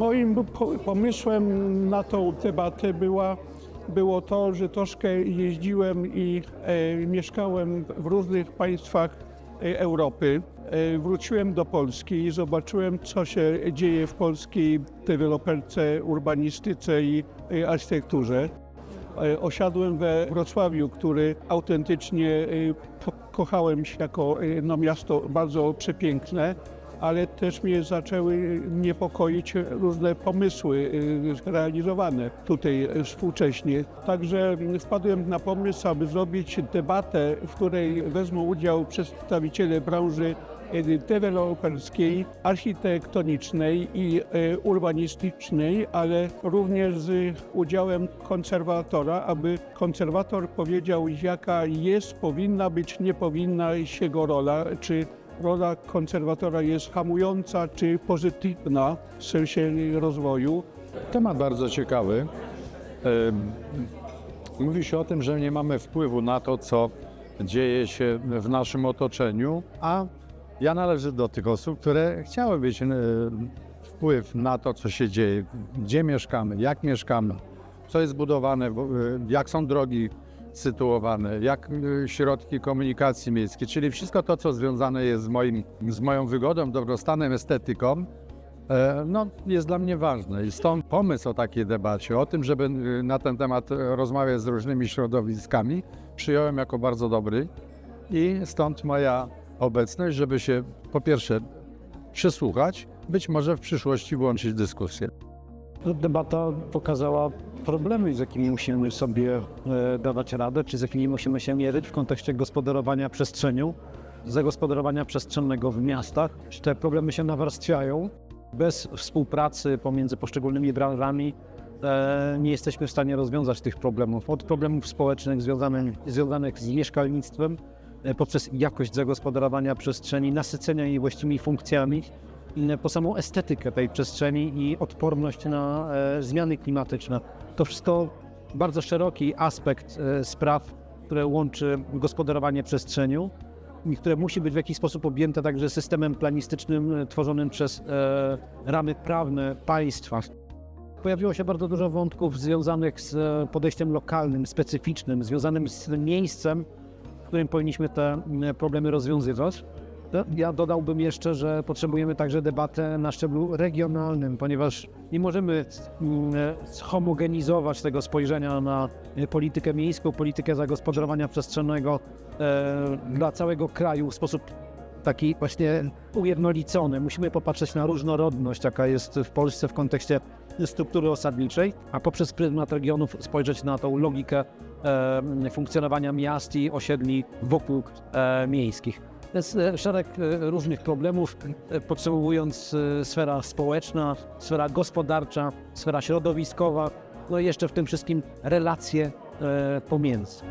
Moim po- pomysłem na tą debatę była, było to, że troszkę jeździłem i e, mieszkałem w różnych państwach e, Europy. E, wróciłem do Polski i zobaczyłem, co się dzieje w polskiej deweloperce, urbanistyce i e, architekturze. E, Osiadłem we Wrocławiu, który autentycznie e, kochałem jako e, no, miasto bardzo przepiękne, ale też mnie zaczęły niepokoić różne pomysły e, realizowane tutaj współcześnie. Także wpadłem na pomysł, aby zrobić debatę, w której wezmą udział przedstawiciele branży e, deweloperskiej, architektonicznej i e, urbanistycznej, ale również z udziałem konserwatora, aby konserwator powiedział, jaka jest, powinna być, nie powinna jego rola, czy rola konserwatora jest hamująca, czy pozytywna w sensie rozwoju. Temat bardzo ciekawy. Mówi się o tym, że nie mamy wpływu na to, co dzieje się w naszym otoczeniu, a ja należę do tych osób, które chciały mieć wpływ na to, co się dzieje, gdzie mieszkamy, jak mieszkamy, co jest budowane, y, jak są drogi sytuowane, jak y, środki komunikacji miejskiej, czyli wszystko to, co związane jest z, moim, z moją wygodą, dobrostanem, estetyką, E, No, jest dla mnie ważne i stąd pomysł o takiej debacie, o tym, żeby y, na ten temat e, rozmawiać z różnymi środowiskami, przyjąłem jako bardzo dobry i stąd moja obecność, żeby się po pierwsze przysłuchać, być może w przyszłości włączyć dyskusję. No, Debata pokazała problemy, z jakimi musimy sobie e, dawać radę, czy z jakimi musimy się mierzyć w kontekście gospodarowania przestrzenią, zagospodarowania przestrzennego w miastach. Te problemy się nawarstwiają. Bez współpracy pomiędzy poszczególnymi branżami e, nie jesteśmy w stanie rozwiązać tych problemów. Od problemów społecznych związanych, związanych z mieszkalnictwem, e, poprzez jakość zagospodarowania przestrzeni, nasycenia jej właściwymi funkcjami, po samą estetykę tej przestrzeni i odporność na e, zmiany klimatyczne. To wszystko bardzo szeroki aspekt e, spraw, które łączy gospodarowanie przestrzenią i które musi być w jakiś sposób objęte także systemem planistycznym e, tworzonym przez e, ramy prawne państwa. Pojawiło się bardzo dużo wątków związanych z e, podejściem lokalnym, specyficznym, związanym z miejscem, w którym powinniśmy te problemy rozwiązywać. Ja dodałbym jeszcze, że potrzebujemy także debatę na szczeblu regionalnym, ponieważ nie możemy mm, zhomogenizować tego spojrzenia na e, politykę miejską, politykę zagospodarowania przestrzennego e, dla całego kraju w sposób taki właśnie ujednolicony. Musimy popatrzeć na różnorodność, jaka jest w Polsce w kontekście struktury osadniczej, a poprzez pryzmat regionów spojrzeć na tą logikę e, funkcjonowania miast i osiedli wokół e, miejskich. Jest e, szereg e, różnych problemów, e, podsumowując sfera społeczna, sfera gospodarcza, sfera środowiskowa, no i jeszcze w tym wszystkim relacje pomiędzy.